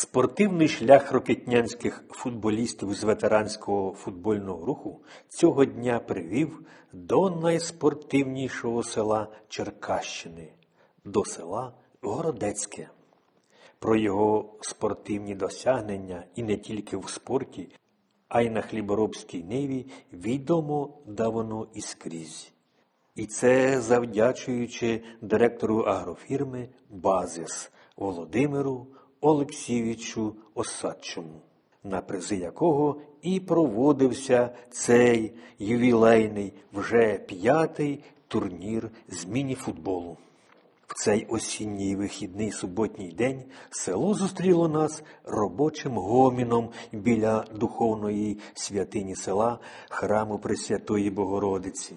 Спортивний шлях рокетнянських футболістів з ветеранського футбольного руху цього дня привів до найспортивнішого села Черкащини до села Городецьке. Про його спортивні досягнення і не тільки в спорті, а й на хліборобській ниві відомо давно і скрізь. І це завдячуючи директору агрофірми Базис Володимиру Олексійовичу Осадчому, на призи якого і проводився цей ювілейний вже п'ятий турнір з міні-футболу. В цей осінній вихідний суботній день село зустріло нас робочим гоміном біля духовної святині села храму Пресвятої Богородиці.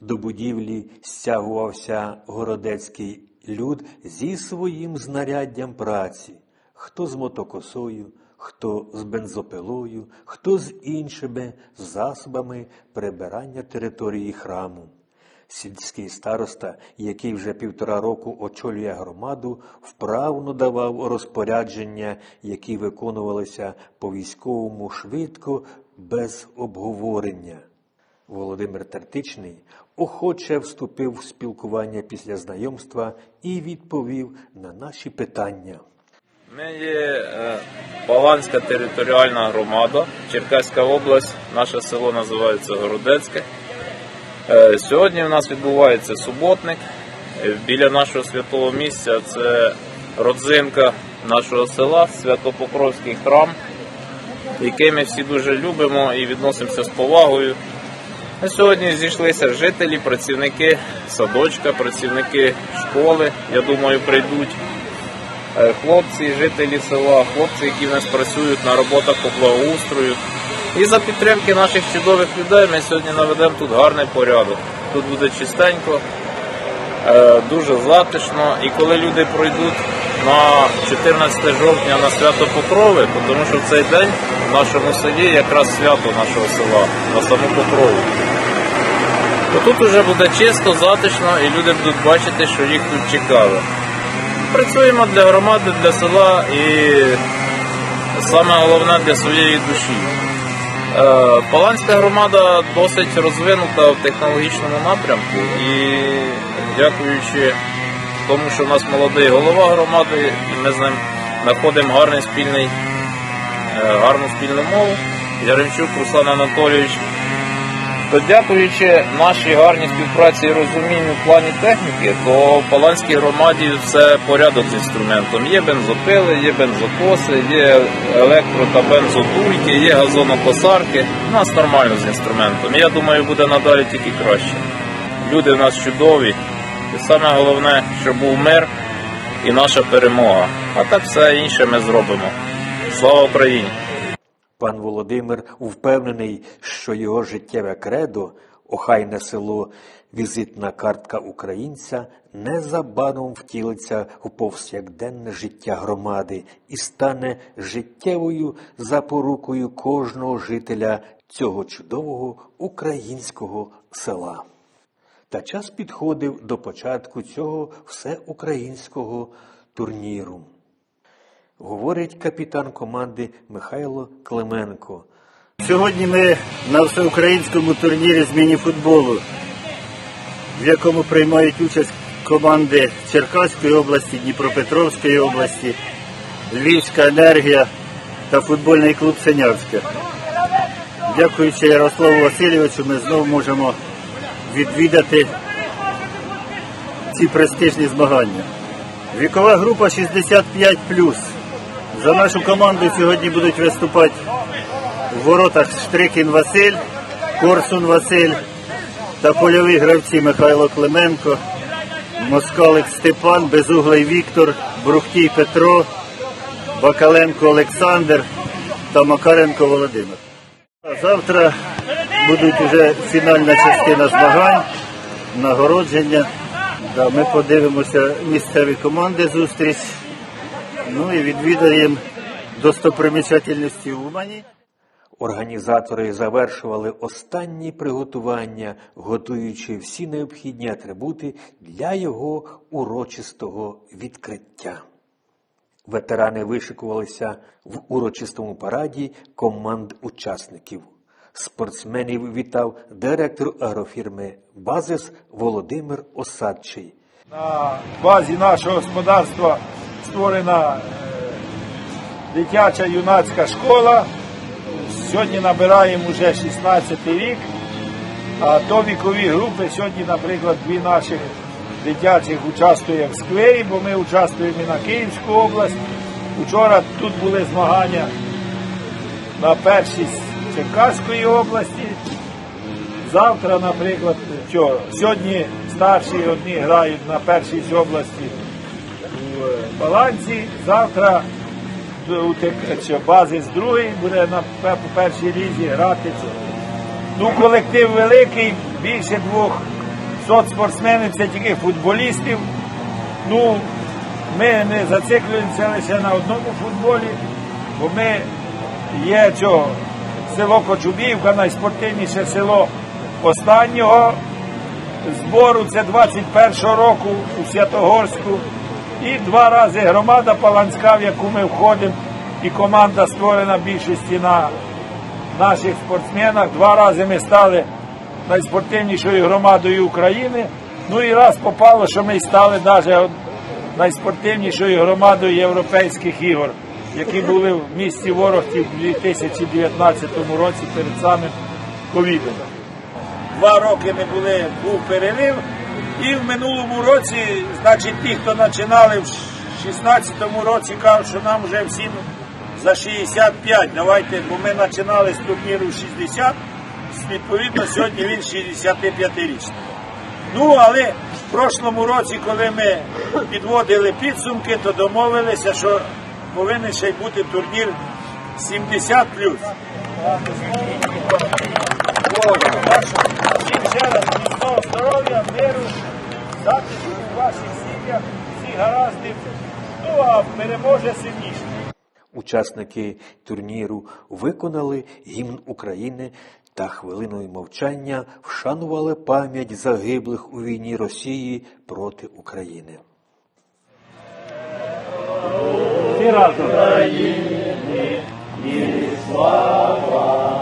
До будівлі стягувався городецький люд зі своїм знаряддям праці, хто з мотокосою, хто з бензопилою, хто з іншими засобами прибирання території храму. Сільський староста, який вже півтора року очолює громаду, вправно давав розпорядження, які виконувалися по військовому швидко, без обговорення. Володимир Тертичний охоче вступив в спілкування після знайомства і відповів на наші питання. Ми є е, Паланська територіальна громада, Черкаська область, наше село називається Городецьке. Е, Сьогодні у нас відбувається суботник. Е, Біля нашого святого місця це родзинка нашого села, Святопокровський храм, який ми всі дуже любимо і відносимося з повагою. Сьогодні зійшлися жителі, працівники садочка, працівники школи. Я думаю, прийдуть е, хлопці, жителі села, хлопці, які в нас працюють на роботах по благоустрою. І за підтримки наших чудових людей ми сьогодні наведемо тут гарний порядок. Тут буде чистенько, е, дуже затишно. І коли люди пройдуть на 14 жовтня на свято Покрови, тому що в цей день в нашому селі якраз свято нашого села, на саму Покрову. То тут вже буде чисто, затишно і люди будуть бачити, що їх тут чекали. Працюємо для громади, для села і саме головне для своєї душі. Е, Паланська громада досить розвинута в технологічному напрямку і дякуючи тому, що у нас молодий голова громади, і ми з ним знаходимо гарний спільний, е, гарну спільну мову. Яремчук Руслан Анатолійович. То дякуючи нашій гарній співпраці і розумінню в плані техніки, то в Паланській громаді все порядок з інструментом. Є бензопили, є бензокоси, є електро та бензотульки, є газонокосарки. У нас нормально з інструментом. Я думаю, буде надалі тільки краще. Люди в нас чудові. І саме головне, щоб був мир і наша перемога. А так все інше ми зробимо. Слава Україні! Пан Володимир впевнений, що його життєве кредо, охайне село, візитна картка українця, незабаром втілиться у повсякденне життя громади і стане життєвою запорукою кожного жителя цього чудового українського села. Та час підходив до початку цього всеукраїнського турніру. Говорить капітан команди Михайло Клименко. Сьогодні ми на всеукраїнському турнірі з мініфутболу, в якому приймають участь команди Черкаської області, Дніпропетровської області, Львівська енергія та футбольний клуб Синявське. Дякуючи Ярославу Васильовичу, ми знову можемо відвідати ці престижні змагання. Вікова група 65 За нашу команду сьогодні будуть виступати в воротах Штрикін Василь, Корсун Василь та польові гравці Михайло Клименко, Москалик Степан, Безуглий Віктор, Брухтій Петро, Бакаленко Олександр та Макаренко Володимир. Завтра будуть вже фінальна частина змагань, нагородження. Ми подивимося місцеві команди зустріч. Ну і відвідаємо достопримічательності Умані. Організатори завершували останні приготування, готуючи всі необхідні атрибути для його урочистого відкриття. Ветерани вишикувалися в урочистому параді команд учасників. Спортсменів вітав директор агрофірми Базис Володимир Осадчий. На базі нашого господарства створена е, дитяча юнацька школа. Сьогодні набираємо вже 16 рік. А то вікові групи сьогодні, наприклад, дві наших дитячих участвує в сквері, бо ми участвуємо і на Київську область. Вчора тут були змагання на першість Черкаської області. Завтра, наприклад, що, сьогодні старші одні грають на першій області балансі. Завтра що, бази з другої буде на по першій лізі грати. Ну, колектив великий, більше двох сот спортсменів, це тільки футболістів. Ну, ми не зациклюємося лише на одному футболі, бо ми є що, село Кочубівка, найспортивніше село останнього збору, це 21-го року у Святогорську. І два рази громада Паланська, в яку ми входимо, і команда створена більшості на наших спортсменах. Два рази ми стали найспортивнішою громадою України. Ну і раз попало, що ми стали навіть найспортивнішою громадою європейських ігор, які були в місті Ворохті в 2019 році перед самим ковідом. Два роки не були, був перерив. І в минулому році, значить, ті, хто починали в 16-му році, кажуть, що нам вже всім за 65. Давайте, бо ми починали з турніру 60, відповідно, сьогодні він 65-річний. Ну, але в прошлому році, коли ми підводили підсумки, то домовилися, що повинен ще й бути турнір 70 Всім ще раз міцного здоров'я, миру, захисту у ваших сім'ях, всіх гараздів. Ну а переможе сильніше. Учасники турніру виконали гімн України та хвилиною мовчання вшанували пам'ять загиблих у війні Росії проти України. Всі разом. Слава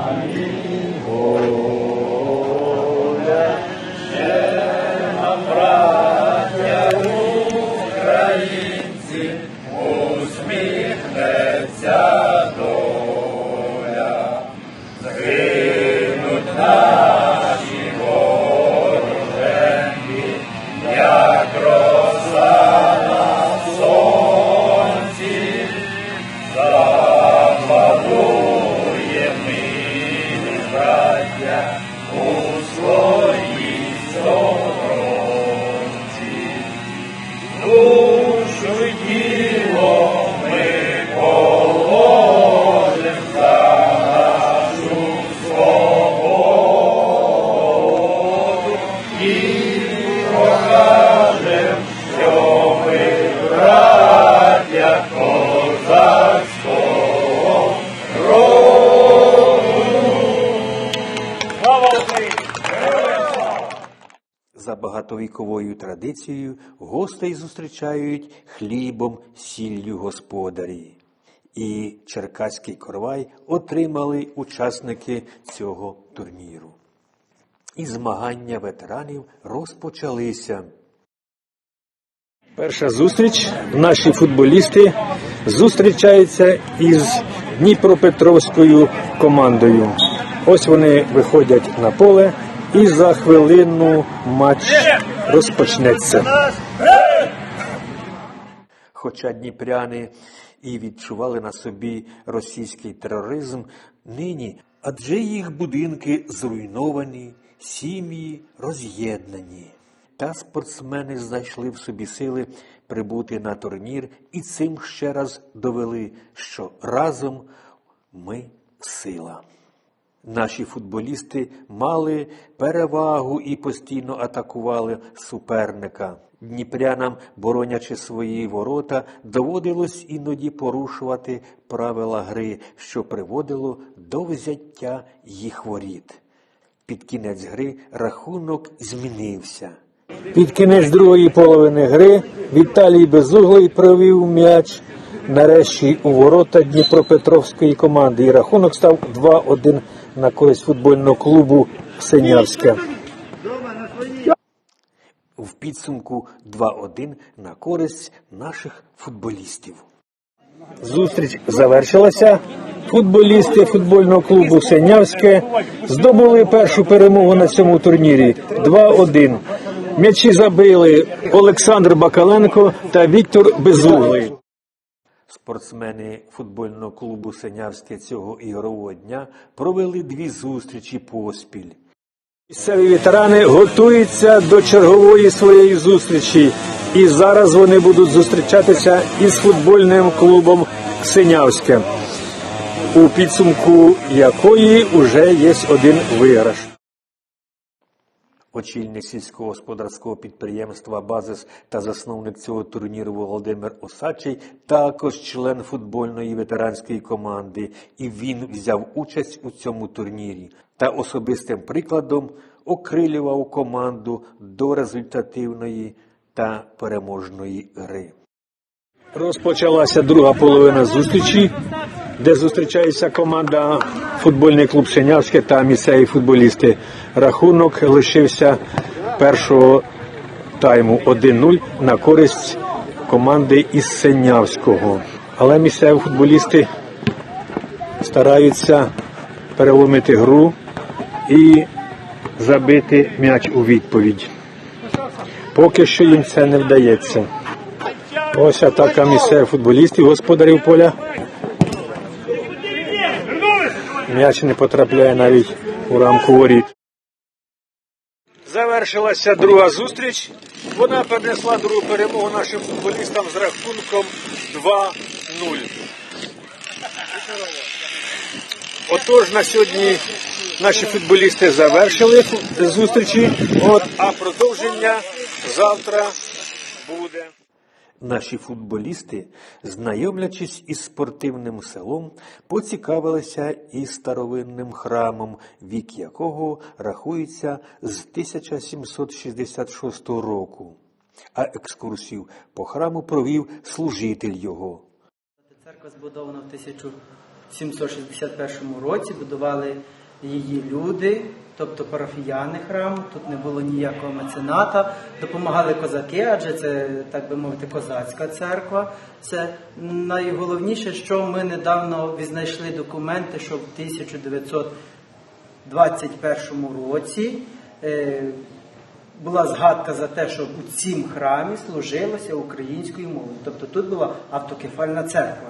багатовіковою традицією гостей зустрічають хлібом, сіллю господарі. І черкаський корвай отримали учасники цього турніру. І змагання ветеранів розпочалися. Перша зустріч. Наші футболісти зустрічаються із Дніпропетровською командою. Ось вони виходять на поле, і за хвилину матч розпочнеться. Хоча дніпряни і відчували на собі російський тероризм, нині адже їх будинки зруйновані, сім'ї роз'єднані. Та спортсмени знайшли в собі сили прибути на турнір і цим ще раз довели, що разом ми сила. Наші футболісти мали перевагу і постійно атакували суперника. Дніпрянам, боронячи свої ворота, доводилось іноді порушувати правила гри, що приводило до взяття їх воріт. Під кінець гри рахунок змінився. Під кінець другої половини гри Віталій Безуглий провів м'яч нарешті у ворота Дніпропетровської команди. І рахунок став 2-1 на користь футбольного клубу Синявське. В підсумку 2-1 на користь наших футболістів. Зустріч завершилася. Футболісти футбольного клубу Синявське здобули першу перемогу на цьому турнірі 2-1. М'ячі забили Олександр Бакаленко та Віктор Безуглий. Спортсмени футбольного клубу Синявське цього ігрового дня провели дві зустрічі поспіль. Місцеві ветерани готуються до чергової своєї зустрічі, і зараз вони будуть зустрічатися із футбольним клубом Синявське, у підсумку якої вже є один виграш. Очільник сільськогосподарського підприємства Базис та засновник цього турніру Володимир Осадчий також член футбольної ветеранської команди, і він взяв участь у цьому турнірі. Та особистим прикладом окрилював команду до результативної та переможної гри. Розпочалася друга половина зустрічі, де зустрічається команда футбольний клуб Синявське та місцеві футболісти. Рахунок лишився першого тайму 1-0 на користь команди із Синявського. Але місцеві футболісти стараються переломити гру і забити м'яч у відповідь. Поки що їм це не вдається. Ось атака місцевих футболістів, господарів поля. М'яч не потрапляє навіть у рамку воріт. Завершилася друга зустріч. Вона принесла другу перемогу нашим футболістам з рахунком 2-0. Отож, на сьогодні наші футболісти завершили зустрічі, От, а продовження завтра буде. Наші футболісти, знайомлячись із спортивним селом, поцікавилися і старовинним храмом, вік якого рахується з 1766 року. А екскурсію по храму провів служитель його. Церква збудована в 1761 році, будували її люди, тобто парафіяни храму, тут не було ніякого мецената, допомагали козаки, адже це, так би мовити, козацька церква. Це найголовніше, що ми недавно відзнайшли документи, що в 1921 році е, була згадка за те, що у цім храмі служилося українською мовою. Тобто тут була автокефальна церква.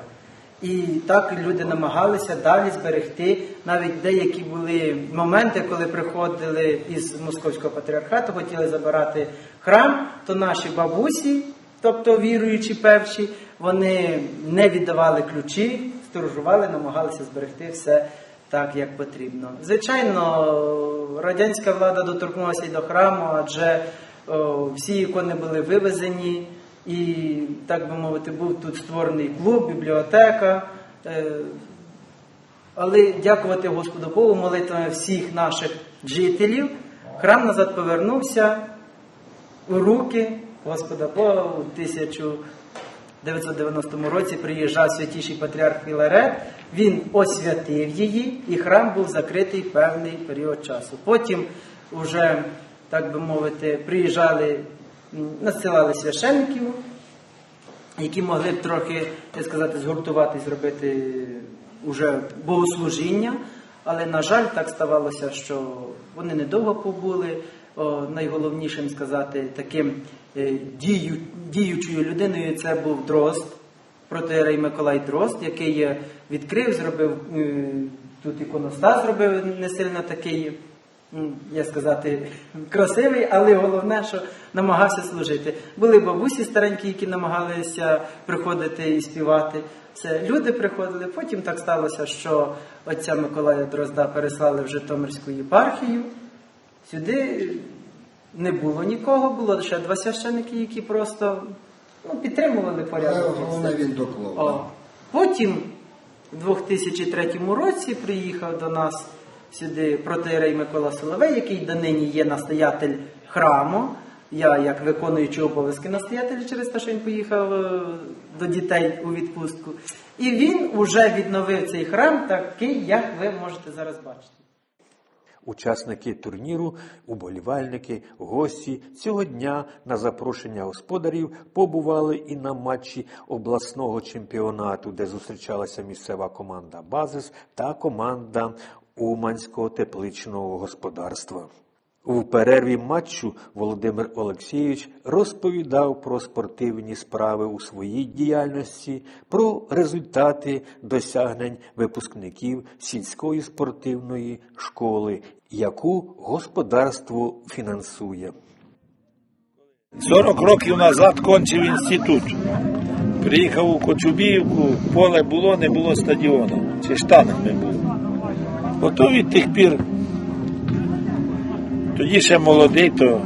І так люди намагалися далі зберегти навіть деякі були моменти, коли приходили із московського патріархату, хотіли забирати храм, то наші бабусі, тобто віруючі перші, вони не віддавали ключі, сторожували, намагалися зберегти все так, як потрібно. Звичайно, радянська влада доторкнулася і до храму, адже о, всі ікони були вивезені. І, так би мовити, був тут створений клуб, бібліотека. Е, Але дякувати Господу Богу, молитвами всіх наших жителів, храм назад повернувся у руки Господа Бога у 1990 році приїжджав святіший патріарх Філарет, він освятив її, і храм був закритий певний період часу. Потім вже, так би мовити, приїжджали м, надсилали священників, які могли б трохи, так сказати, згуртувати, зробити уже богослужіння. Але, на жаль, так ставалося, що вони недовго побули. О, найголовнішим сказати, таким е, дію, діючою людиною це був Дрозд, протеерей Миколай Дрозд, який відкрив, зробив е, тут іконостас зробив не сильно такий м, як сказати, красивий, але головне, що намагався служити. Були бабусі старенькі, які намагалися приходити і співати. Це люди приходили. Потім так сталося, що отця Миколая Дрозда переслали в Житомирську єпархію. Сюди не було нікого, було ще два священники, які просто ну, підтримували порядок. і Головне він доклав. Потім у 2003 році приїхав до нас сюди протеєрей Микола Соловей, який донині є настоятель храму. я як виконуючий обов'язки настоятеля через те, що він поїхав е, до дітей у відпустку. І він вже відновив цей храм такий, як ви можете зараз бачити. Учасники турніру, уболівальники, гості цього дня на запрошення господарів побували і на матчі обласного чемпіонату, де зустрічалася місцева команда Базис та команда Уманського тепличного господарства. У перерві матчу Володимир Олексійович розповідав про спортивні справи у своїй діяльності, про результати досягнень випускників сільської спортивної школи, яку господарство фінансує. 40 років назад кончив інститут. Приїхав у Кочубіївку, поле було, не було стадіону, чи штанг не було. Ото від тих пір, тоді ще молодий, то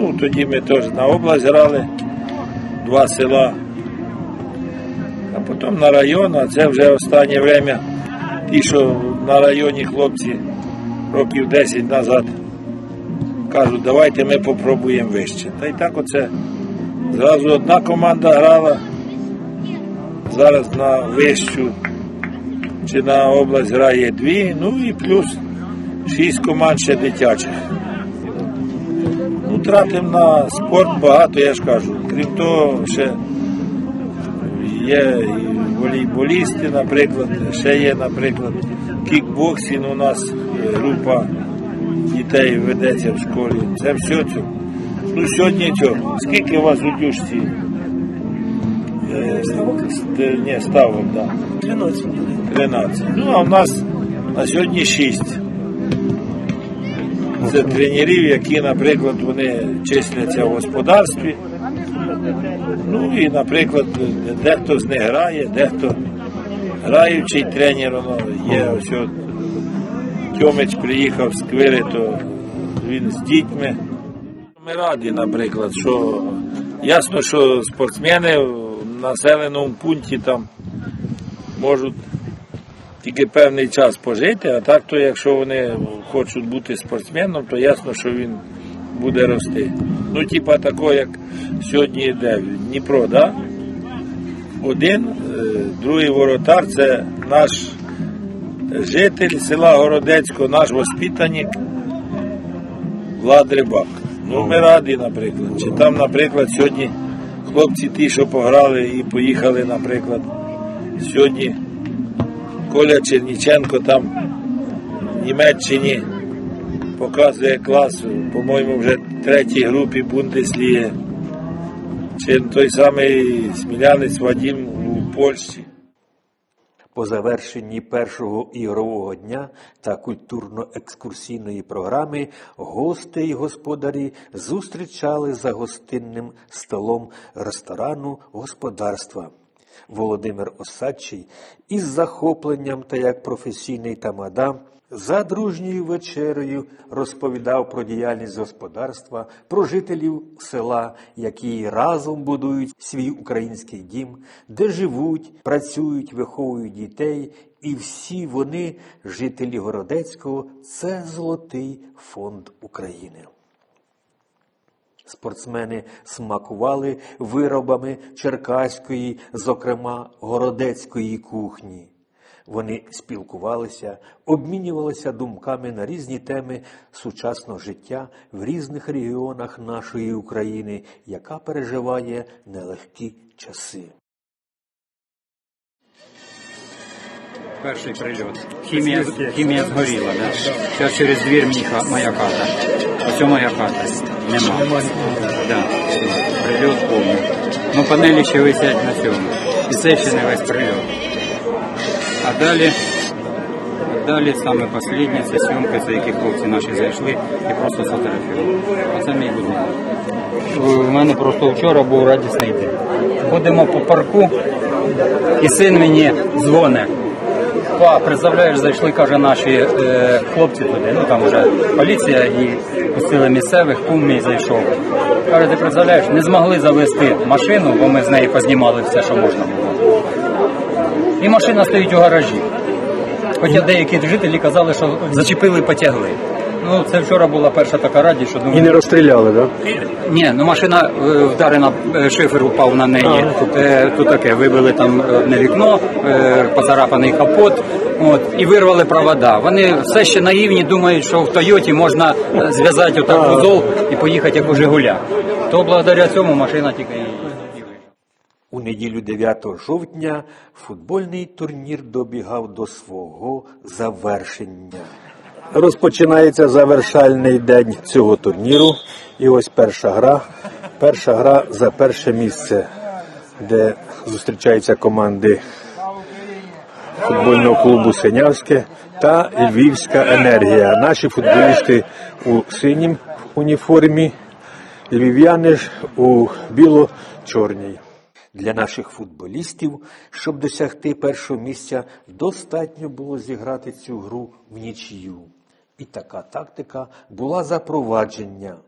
ну, тоді ми теж на область грали, два села, а потім на район, а це вже останнє время, ті, що на районі хлопці років 10 назад кажуть, давайте ми попробуємо вище. Та й так оце. Зразу одна команда грала, зараз на вищу чи на область грає дві, ну і плюс шість команд ще дитячих. Ну, тратимо на спорт багато, я ж кажу. Крім того, ще є і волейболісти, наприклад, ще є, наприклад, кікбоксинг у нас е, група дітей ведеться в школі. Це все це. Ну сьогодні цього. Скільки у вас у дюшці? Ставок? Ні, ставок, так. Да. 13. 13. Ну, а в нас на сьогодні 6. Це тренерів, які, наприклад, вони числяться в господарстві. Ну і, наприклад, дехто з них грає, дехто граючий тренер, воно є ось от Тьомич приїхав з Квири, то він з дітьми. Ми раді, наприклад, що ясно, що спортсмени в населеному пункті там можуть тільки певний час пожити, а так то якщо вони хочуть бути спортсменом, то ясно, що він буде рости. Ну, типа такого, як сьогодні йде Дніпро, да? один, е, другий воротар це наш житель села Городецького, наш воспитанник Влад Рибак. Ну, ми раді, наприклад. Чи там, наприклад, сьогодні хлопці ті, що пограли і поїхали, наприклад, сьогодні Коля Черніченко там в Німеччині показує клас, по-моєму, вже третій групі Бундесліги. Чи той самий смілянець Вадим у Польщі. По завершенні першого ігрового дня та культурно-екскурсійної програми гости й господарі зустрічали за гостинним столом ресторану господарства. Володимир Осадчий із захопленням та як професійний тамадам за дружньою вечерею розповідав про діяльність господарства, про жителів села, які разом будують свій український дім, де живуть, працюють, виховують дітей, і всі вони, жителі Городецького, це золотий фонд України. Спортсмени смакували виробами черкаської, зокрема городецької кухні. Вони спілкувалися, обмінювалися думками на різні теми сучасного життя в різних регіонах нашої України, яка переживає нелегкі часи. Перший прильот. Хімія, хімія згоріла, да? Зараз через двір моя хата. Ось моя хата. Нема. Да. Прильот повний. Ну панелі ще висять на цьому. І це ще не весь прильот. А далі, далі саме останнє це зйомки, за які хлопці наші зайшли і просто сфотографували. Оце мій будинок. У мене просто вчора був радісний день. Ходимо по парку, і син мені дзвонить. Па, представляєш, зайшли, каже, наші е, хлопці туди. Ну там вже поліція і пустили місцевих, кум мій зайшов. Каже, ти представляєш, не змогли завести машину, бо ми з неї познімали все, що можна було. І машина стоїть у гаражі. Хоча деякі жителі казали, що зачепили потягли. Ну, це вчора була перша така радість, що думаю, І не розстріляли, так? Ні, ну машина е, вдарена, е, шифер упав на неї. Е, Тут таке, вибили там одне вікно, е, поцарапаний капот. От, і вирвали провода. Вони все ще наївні, думають, що в Тойоті можна е, зв'язати отак вузол і поїхати як у Жигуля. То благодаря цьому машина тільки і. У неділю 9 жовтня футбольний турнір добігав до свого завершення. Розпочинається завершальний день цього турніру. І ось перша гра. Перша гра за перше місце, де зустрічаються команди футбольного клубу Синявське та Львівська енергія. Наші футболісти у синім уніформі, львів'яни ж у біло-чорній. Для наших футболістів, щоб досягти першого місця, достатньо було зіграти цю гру в нічию. І така тактика була запровадження.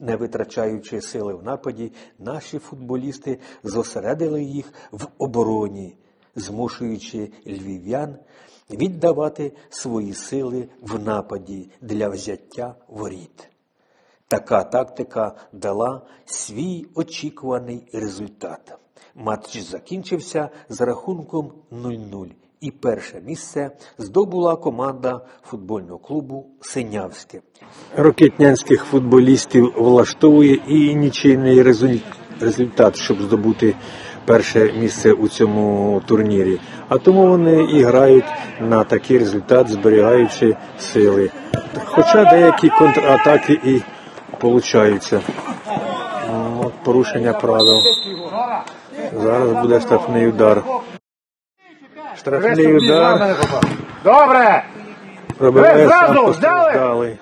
Не витрачаючи сили в нападі, наші футболісти зосередили їх в обороні, змушуючи львів'ян віддавати свої сили в нападі для взяття воріт. Така тактика дала свій очікуваний результат. Матч закінчився з рахунком 0-0. І перше місце здобула команда футбольного клубу Синявське. Рокетнянських футболістів влаштовує і нічийний резуль- результат, щоб здобути перше місце у цьому турнірі. А тому вони і грають на такий результат, зберігаючи сили. Хоча деякі контратаки і получаються. Порушення правил. Зараз буде штрафний удар. Штрафний удар. Добре! Ви зразу взяли?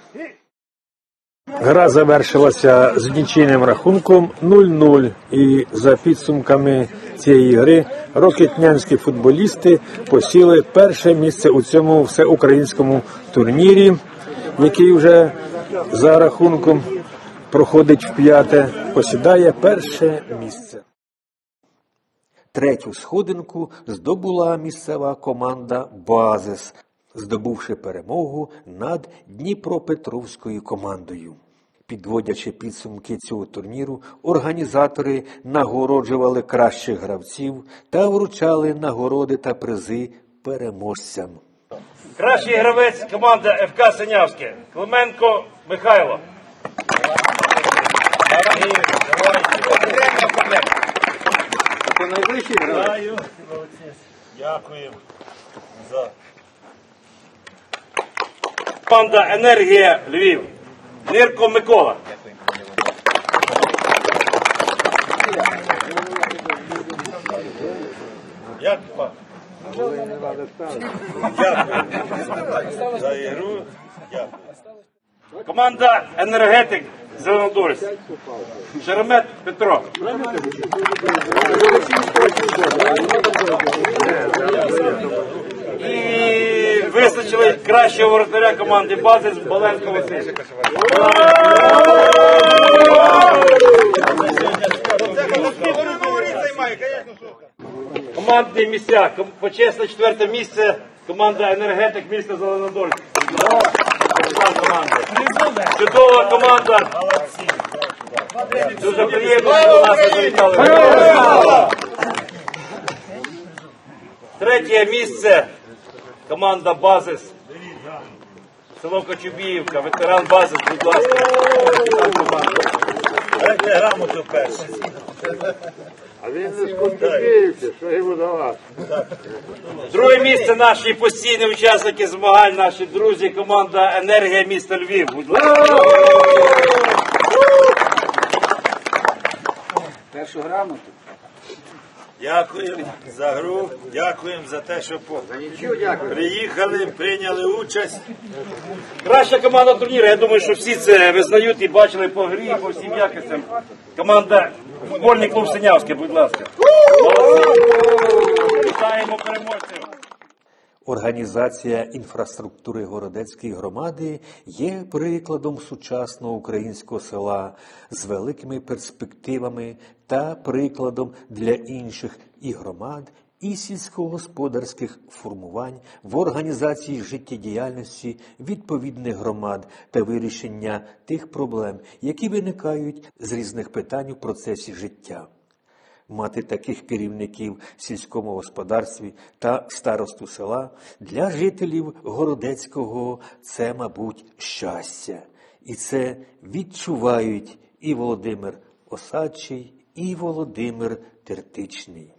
Гра завершилася з нічийним рахунком 0-0. І за підсумками цієї гри рокетнянські футболісти посіли перше місце у цьому всеукраїнському турнірі, який вже за рахунком проходить в п'яте, посідає перше місце. Третю сходинку здобула місцева команда Базис, здобувши перемогу над Дніпропетровською командою. Підводячи підсумки цього турніру, організатори нагороджували кращих гравців та вручали нагороди та призи переможцям. Кращий гравець команди ФК Синявське. Клименко Михайло. Дякую. Команда Енергія Львів. Нирко Микола. Як пан? Дякую за ігру. Дякую. Команда Енергетик Зеленодольськ. Шеремет Петро. І визначили кращого воротаря команди бази з Баленко Василь. Командні місця. Почесне четверте місце. Команда Енергетик міста Зеленодольськ. Чудова команда. Дуже приємно, що до нас завітали. Третє місце. Команда Базис. Село Кочубіївка, ветеран Базис, будь ласка. Ветеран команди. що йому давати. Друге місце наші постійні учасники змагань, наші друзі, команда Енергія міста Львів. Будь ласка. Дякуємо за гру, дякуємо за те, що приїхали, прийняли участь. Краща команда турніру. Я думаю, що всі це визнають і бачили по грі, по всім якостям. Команда футбольний клуб Синявський, будь ласка. Молодці. Вітаємо переможців. Організація інфраструктури Городецької громади є прикладом сучасного українського села з великими перспективами та прикладом для інших і громад, і сільськогосподарських формувань в організації життєдіяльності відповідних громад та вирішення тих проблем, які виникають з різних питань у процесі життя. Мати таких керівників в сільському господарстві та старосту села для жителів Городецького це, мабуть, щастя. І це відчувають і Володимир Осадчий, і Володимир Тертичний.